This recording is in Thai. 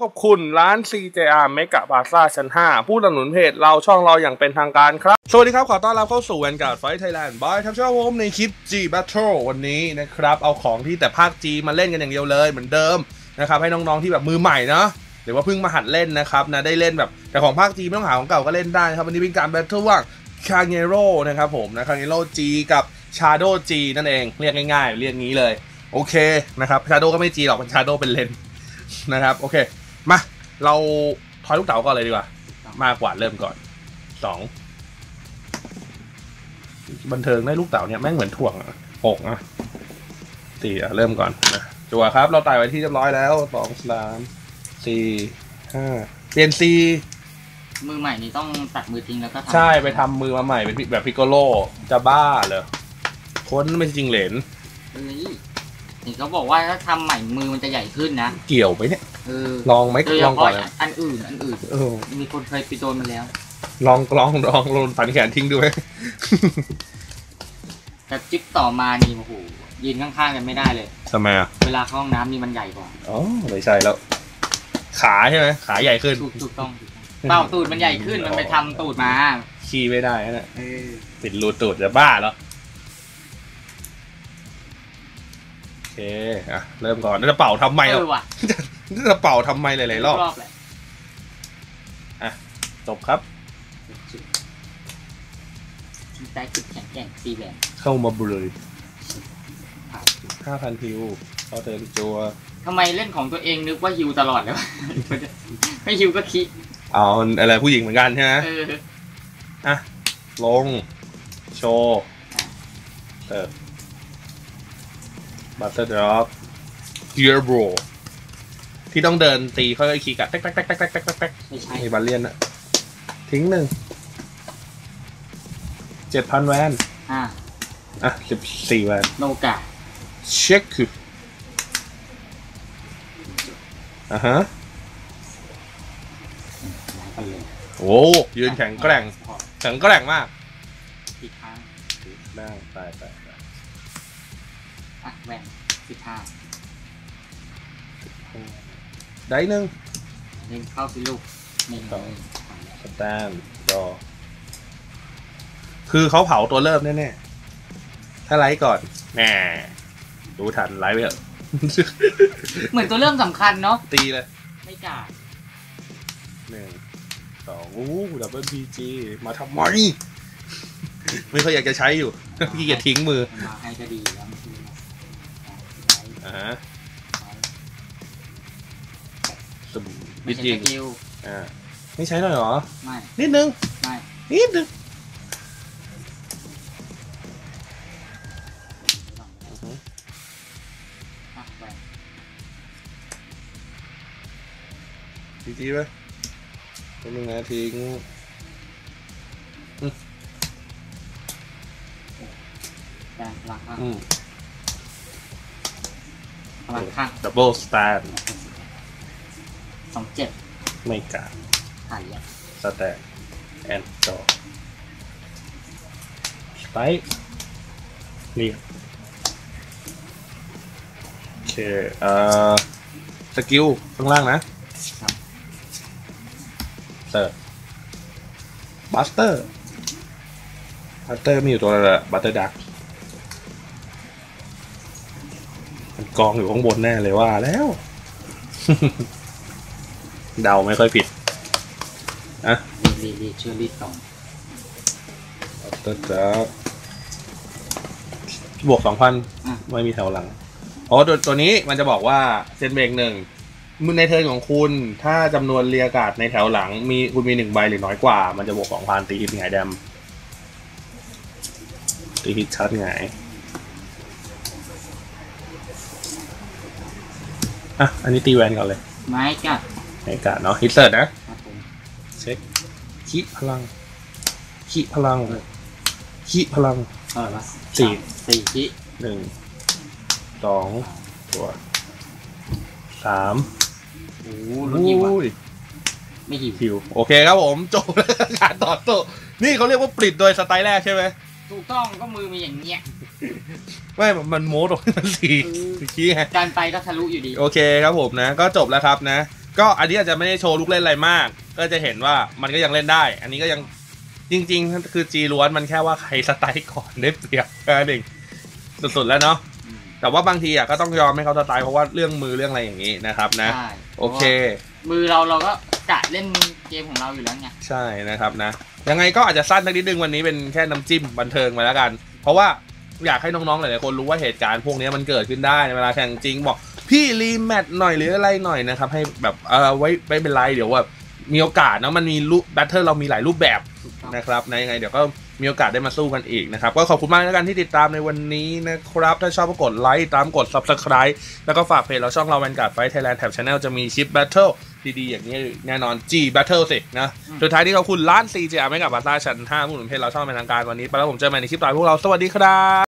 ขอบคุณร้าน CJR เมกะบาซ่าชั้น 5 ผู้สนับสนุนเพจเราช่องเราอย่างเป็นทางการครับ สวัสดีครับ ขอต้อนรับเข้าสู่แวนการ์ดไฟไทยแลนด์บายทับชอบผมในคลิป G Battle วันนี้นะครับ เอาของที่แต่ภาค G มาเล่นกันอย่างเดียวเลยเหมือนเดิมนะครับให้น้องๆที่แบบมือใหม่เนาะหรือว่าเพิ่งมาหัดเล่นนะครับนะได้เล่นแบบแต่ของภาค G ไม่ต้องหาของเก่าก็เล่นได้ครับวันนี้เป็นการ Battle ว่างคาเงโร่นะครับผมนะคาเงโร่ G กับ Shadow G นั่นเองเรียกง่ายๆ เรียกงี้เลยโอเคนะครับ Shadow ก็ไม่ G หรอกเป็น Shadow เป็นเลนนะครับโอเค มา เราทอยลูกเต๋าก่อนเลยดีกว่า มากกว่าเริ่มก่อนสองบันเทิงได้ลูกเต๋าเนี่ยแม่งเหมือนถ่วงอะหกนะสี่อะเริ่มก่อนนะจัวครับ เราตายไว้ที่เรียบร้อยแล้วสองสามสี่ห้าเปลี่ยนซีมือใหม่นี่ต้องตัดมือทิ้งแล้วก็ทำใช่ไปทำมือมาใหม่เป็นแบบพิกโกโลจะบ้าเหรอค้นไม่จริงเหรนเอ้ยเห็นเขาบอกว่าถ้าทำใหม่มือมันจะใหญ่ขึ้นนะ เกี่ยวไหมเนี่ย เออลองไหมโดยเฉลองก่พาะอนนะอันอื่นอันอื่น เออมีคนเคยไปโดนมาแล้ว ลองลองลองลองฝันแขนทิ้งดูไหมแต่จิ๊บต่อมานี่โอ้โหยืนข้างๆกันไม่ได้เลย ทำไมอะเวลาเข้าห้องน้ำนี่มันใหญ่กว่าอ๋อไม่ใช่แล้ว ขาใช่ไหมขาใหญ่ขึ้น ถูกถูกต้องเป้าตูดมันใหญ่ขึ้นมันไปทำตูดมาขี้ไม่ได้นะเออปิดรูตูดจะบ้าเหรอโอเคอะเริ่มก่อนจะเป่าทำไมเอหรออว่ะ จะเป่าทำไมหลายๆรอบ รอบแหละจบครับทีใต้จุดแข็งแกร่งซีแบนเข้ามาเบลยผ่านห้าพันพิวเขาเติมจัว ทำไมเล่นของตัวเองนึกว่าฮิวตลอดเลยวะ ไม่ฮิวก็คิดเอาอะไรผู้หญิงเหมือนกันใช่ไหมเอออะ ลง โชว์เติมบัตเตอร์ดรอปเยอร์โบ ที่ต้องเดินตีค่อยๆคีย์กัดแต๊กแต๊กแต๊กแต๊กแต๊กแต๊กแต๊กไม่ใช่ไอ้บาเลียนอะทิ้งหนึ่งเจ็ดพันแวนอ่าอะสิบสี่แวนโนกะเช็คคืออะฮะหลายคนเลยโอ้ยืนแข็งแกร่งแข็งแกร่งมากอีกครั้งได้ตายตายตายอะแหวนสิบห้า ได้หนึ่งเล่นเข้าสิลูกหนึ่งสองสแตนรอคือเขาเผาตัวเริ่มแน่ๆ ถ้าไลฟ์ก่อนแหมดูทันไลฟ์ไปเถอะ เหมือนตัวเริ่มสำคัญเนาะ ตีเลย ไม่ไม่กล้าหนึ่งสองโอ้ดับเบิลพีจีมาทำไมไม่ค่อยอยากจะใช้อยู่พี่เกียจทิ้งมือมาให้ก็ดีแล้วไม่ใช่ไหมอ่า ฮะสมไม่บิดใช่ยิสงกิลอ่าไม่ใช้หน่อยเหรอ ไม่ นิดนึง ไม่ นิดนึงอะแหวนพีจีไปตัวนึงนะทิ้งแหวนพลังข้างอืมพลังข้างดับเบิลสแตน สองเจ็ดไม่กาดถ่ายอะสแตนแอนจอสไตล์เรียกโอเคเอ่อสกิลข้างล่างนะเติร์บัสเตอร์บัสเตอร์มีอยู่ตัวอะไรละบัสเตอร์ดักมันกองอยู่ข้างบนแน่เลยว่าแล้ว เดาไม่ค่อยผิดรีรีรีช่วยรีดต่อตึ๊ดแล้วบวกสองพันอะไม่มีแถวหลังเพราะตัวตัวนี้มันจะบอกว่าเซนเบรกหนึ่งในเทิร์นของคุณ ถ้าจำนวนเรียกการ์ดในแถวหลัง มีคุณมีหนึ่งใบหรือน้อยกว่า มันจะบวกสองพันตีฮิตหงายแดมตีฮิตชัดหงายอะ อันนี้ตีแวนก่อนเลย ไม้กัด ในการ์ดเนาะฮิตเซิร์ดนะ ครับผมเช็คขีพลังขีพลังขีพลัง เท่าไหร่วะสี่ สี่คิหนึ่งสองตัวสามโอ้โหลุ้นหิวอะ อุ้ยไม่หิวคิวโอเคครับผมจบแล้วการต่อสู้นี่เขาเรียกว่าปลิดโดยสไตล์แรกใช่ไหมถูกต้องก็มือมีอย่างเงี้ย ไม่ มันโม้ตรงที่มันสี่เออชี้ไง การไปก็ทะลุอยู่ดี โอเคครับผมนะ ก็จบแล้วครับนะ ก็อันนี้อาจจะไม่ได้โชว์ลูกเล่นอะไรมาก ก็จะเห็นว่ามันก็ยังเล่นได้ อันนี้ก็ยังจริงๆ คือจีล้วนมันแค่ว่าใครสไตล์ก่อนได้เปรียบแค่นั้นเองสุดๆแล้วเนาะอืมแต่ว่าบางทีอะก็ต้องยอมให้เขาสไตล์เพราะว่าเรื่องมือเรื่องอะไรอย่างนี้นะครับนะ ใช่โอเค มือเราเราก็กะเล่นเกมของเราอยู่แล้วไงใช่นะครับนะ ยังไงก็อาจจะสั้นสักนิดนึงวันนี้เป็นแค่น้ำจิ้มบันเทิงไปแล้วกัน เพราะว่าอยากให้น้องๆหลายๆคนรู้ว่าเหตุการณ์พวกนี้มันเกิดขึ้นได้ในเวลาแข่งจริงบอก พี่รีแมตช์หน่อยหรืออะไรหน่อยนะครับ ให้แบบเออไว้ไม่เป็นไรเดี๋ยวว่ามีโอกาสนะมันมีรูปแบทเทิลเรามีหลายรูปแบบนะครับนะยังไงเดี๋ยวก็มีโอกาสได้มาสู้กันอีกนะครับ ก็ขอบคุณมากแล้วกันที่ติดตามในวันนี้นะครับ ถ้าชอบก็กดไลค์ตามกด subscribe แล้วก็ฝากเพจเราช่องเราแวนการ์ดไฟไทยแลนด์แถบชาแนลจะมีชิปแบทเทิลดีๆ อย่างนี้แน่นอน G Battle สินะ สุดท้ายที่เขาคุณล้าน CJ ไม่กับบาซ่าชั้น5ผู้หนุนเพจเราช่องเป็นทางการวันนี้ ไปแล้วผมเจอกันใหม่ในคลิปต่อไปพวกเราสวัสดีครับ